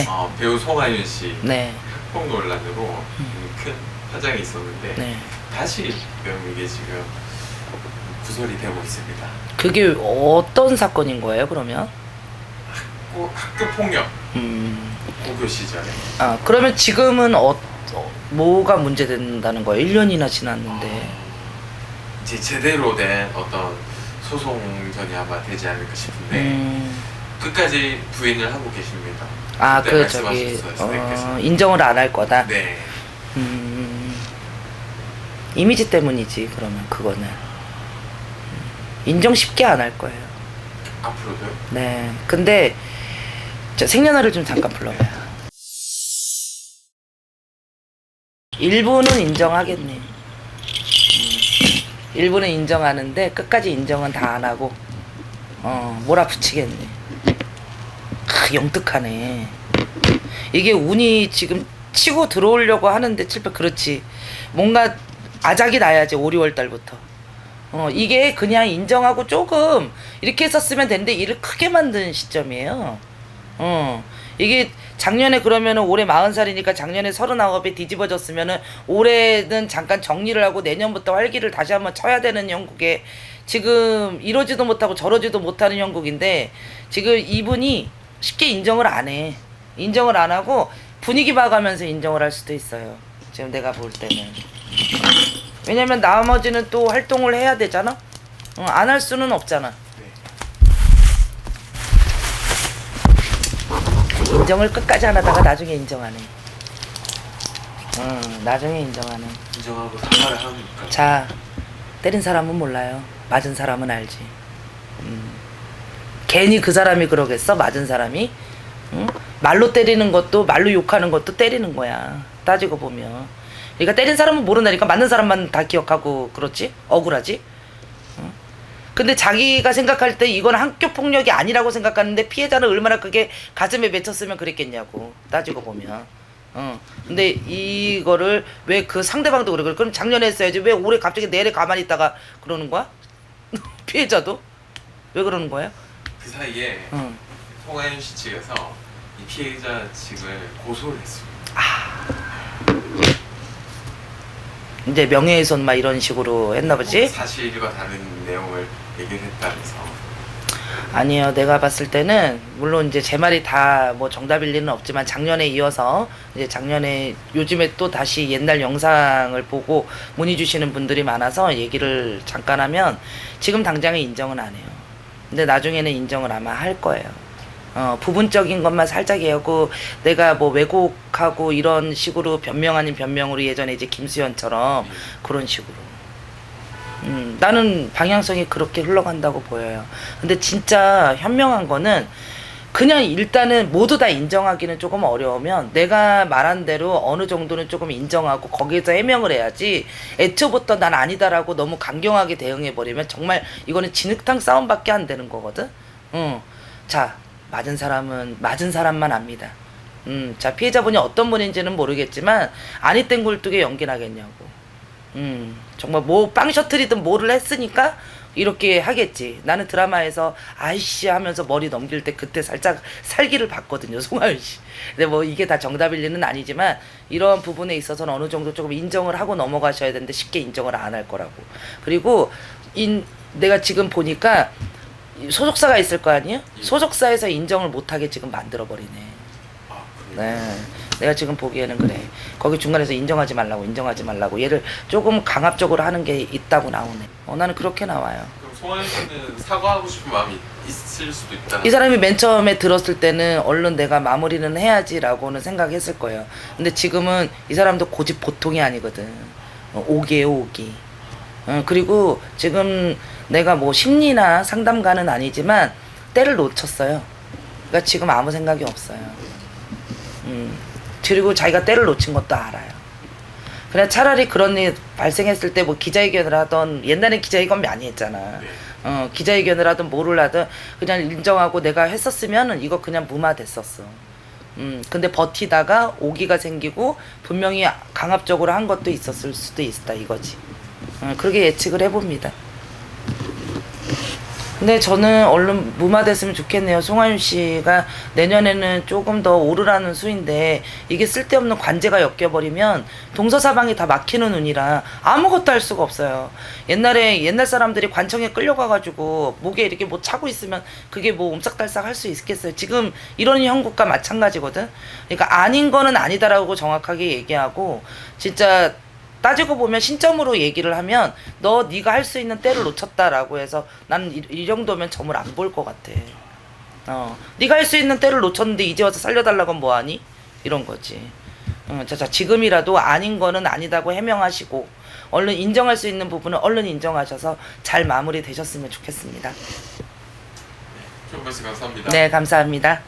네. 어, 배우 송하윤 씨 네. 폭 논란으로 큰 화장이 있었는데 네. 다시 배우 이게 지금 구설이 되고 있습니다. 그게 어떤 사건인 거예요, 그러면? 꼭 학교 폭력 음. 고교 시절에 아, 그러면 지금은 어, 어, 뭐가 문제된다는 거예요? 1년이나 지났는데. 이제 제대로 된 어떤 소송전이 아마 되지 않을까 싶은데 음. 끝까지 부인을 하고 계십니다. 아, 그때 그 저기. 어, 인정을 안 할 거다. 네. 음. 이미지 때문이지, 그러면 그거는. 음. 인정 쉽게 안 할 거예요. 앞으로도요? 네. 근데 저 생년월일 좀 잠깐 불러봐요. 일부는 인정하겠네. 음. 일부는 인정하는데 끝까지 인정은 다 안 하고 어 몰아붙이겠네. 크, 영특하네. 이게 운이 지금 치고 들어오려고 하는데 칠백 그렇지. 뭔가 아작이 나야지 5, 6월 달부터. 어, 이게 그냥 인정하고 조금 이렇게 했었으면 되는데 일을 크게 만든 시점이에요. 어, 이게 작년에 그러면은 올해 40살이니까 작년에 39에 뒤집어졌으면은 올해는 잠깐 정리를 하고 내년부터 활기를 다시 한번 쳐야 되는 형국에 지금 이러지도 못하고 저러지도 못하는 형국인데 지금 이분이 쉽게 인정을 안 해. 인정을 안 하고 분위기 봐가면서 인정을 할 수도 있어요. 지금 내가 볼 때는. 왜냐면 나머지는 또 활동을 해야 되잖아. 어, 안할 수는 없잖아. 네. 인정을 끝까지 안 하다가 나중에 인정하네. 응, 나중에 인정하네. 인정하고 사과를 하니까 자, 때린 사람은 몰라요. 맞은 사람은 알지. 음. 괜히 그 사람이 그러겠어? 맞은 사람이? 응? 말로 때리는 것도, 말로 욕하는 것도 때리는 거야. 따지고 보면. 그러니까 때린 사람은 모른다니까 맞는 사람만 다 기억하고 그렇지? 억울하지? 응? 근데 자기가 생각할 때 이건 학교 폭력이 아니라고 생각하는데 피해자는 얼마나 그게 가슴에 맺혔으면 그랬겠냐고 따지고 보면 어 근데 이거를 왜 그 상대방도 그래 그럼 작년에 했어야지 왜 올해 갑자기 내래 가만히 있다가 그러는 거야 피해자도 왜 그러는 거야 그 사이에 응. 송하윤 씨 측에서 이 피해자 측을 고소를 했습니다. 이제 명예훼손 막 이런 식으로 했나 보지 사실과 다른 내용을 얘기를 했다면서 아니요, 내가 봤을 때는 물론 이제 제 말이 다 뭐 정답일 리는 없지만 작년에 이어서 이제 작년에 요즘에 또 다시 옛날 영상을 보고 문의 주시는 분들이 많아서 얘기를 잠깐 하면 지금 당장에 인정은 안 해요. 근데 나중에는 인정을 아마 할 거예요. 어, 부분적인 것만 살짝 얘기하고 내가 뭐 왜곡하고 이런 식으로 변명 아닌 변명으로 예전에 이제 김수현처럼 그런 식으로. 음, 나는 방향성이 그렇게 흘러간다고 보여요. 근데 진짜 현명한 거는 그냥 일단은 모두 다 인정하기는 조금 어려우면 내가 말한 대로 어느 정도는 조금 인정하고 거기에서 해명을 해야지 애초부터 난 아니다라고 너무 강경하게 대응해 버리면 정말 이거는 진흙탕 싸움밖에 안 되는 거거든. 응. 자 맞은 사람은 맞은 사람만 압니다. 음, 자 피해자분이 어떤 분인지는 모르겠지만 아니 땡 굴뚝에 연기 나겠냐고. 음, 정말 뭐 빵 셔틀이든 뭐를 했으니까 이렇게 하겠지. 나는 드라마에서 아이씨 하면서 머리 넘길 때 그때 살짝 살기를 봤거든요, 송하윤 씨. 근데 뭐 이게 다 정답일 리는 아니지만 이런 부분에 있어서는 어느 정도 조금 인정을 하고 넘어가셔야 되는데 쉽게 인정을 안 할 거라고. 그리고 인 내가 지금 보니까 소속사가 있을 거 아니에요? 소속사에서 인정을 못하게 지금 만들어 버리네. 네. 내가 지금 보기에는 그래. 거기 중간에서 인정하지 말라고, 인정하지 말라고. 얘를 조금 강압적으로 하는 게 있다고 나오네. 어, 나는 그렇게 나와요. 그럼 송하윤 씨는 사과하고 싶은 마음이 있을 수도 있다. 이 사람이 맨 처음에 들었을 때는 얼른 내가 마무리는 해야지라고는 생각했을 거예요. 근데 지금은 이 사람도 고집 보통이 아니거든. 어, 오기에요, 오기. 어, 그리고 지금 내가 뭐 심리나 상담가는 아니지만 때를 놓쳤어요. 그러니까 지금 아무 생각이 없어요. 음. 그리고 자기가 때를 놓친 것도 알아요. 그냥 차라리 그런 일 발생했을 때 뭐 기자회견을 하던 옛날엔 기자회견 많이 했잖아. 네. 어, 기자회견을 하든 뭐를 하든 그냥 인정하고 내가 했었으면은 이거 그냥 무마됐었어. 음, 근데 버티다가 오기가 생기고 분명히 강압적으로 한 것도 있었을 수도 있다 이거지. 어, 그렇게 예측을 해봅니다. 근데 저는 얼른 무마됐으면 좋겠네요. 송하윤 씨가 내년에는 조금 더 오르라는 수인데 이게 쓸데없는 관제가 엮여버리면 동서사방이 다 막히는 운이라 아무것도 할 수가 없어요. 옛날에 옛날 사람들이 관청에 끌려가가지고 목에 이렇게 뭐 차고 있으면 그게 뭐 옴싹달싹 할 수 있겠어요. 지금 이런 형국과 마찬가지거든. 그러니까 아닌 거는 아니다라고 정확하게 얘기하고 진짜 따지고 보면 신점으로 얘기를 하면 너 네가 할 수 있는 때를 놓쳤다라고 해서 난 이 정도면 점을 안 볼 것 같아. 어, 네가 할 수 있는 때를 놓쳤는데 이제 와서 살려달라고 뭐하니? 이런 거지. 어, 자, 자, 지금이라도 아닌 거는 아니다고 해명하시고 얼른 인정할 수 있는 부분은 얼른 인정하셔서 잘 마무리 되셨으면 좋겠습니다. 말씀 감사합니다. 네, 감사합니다.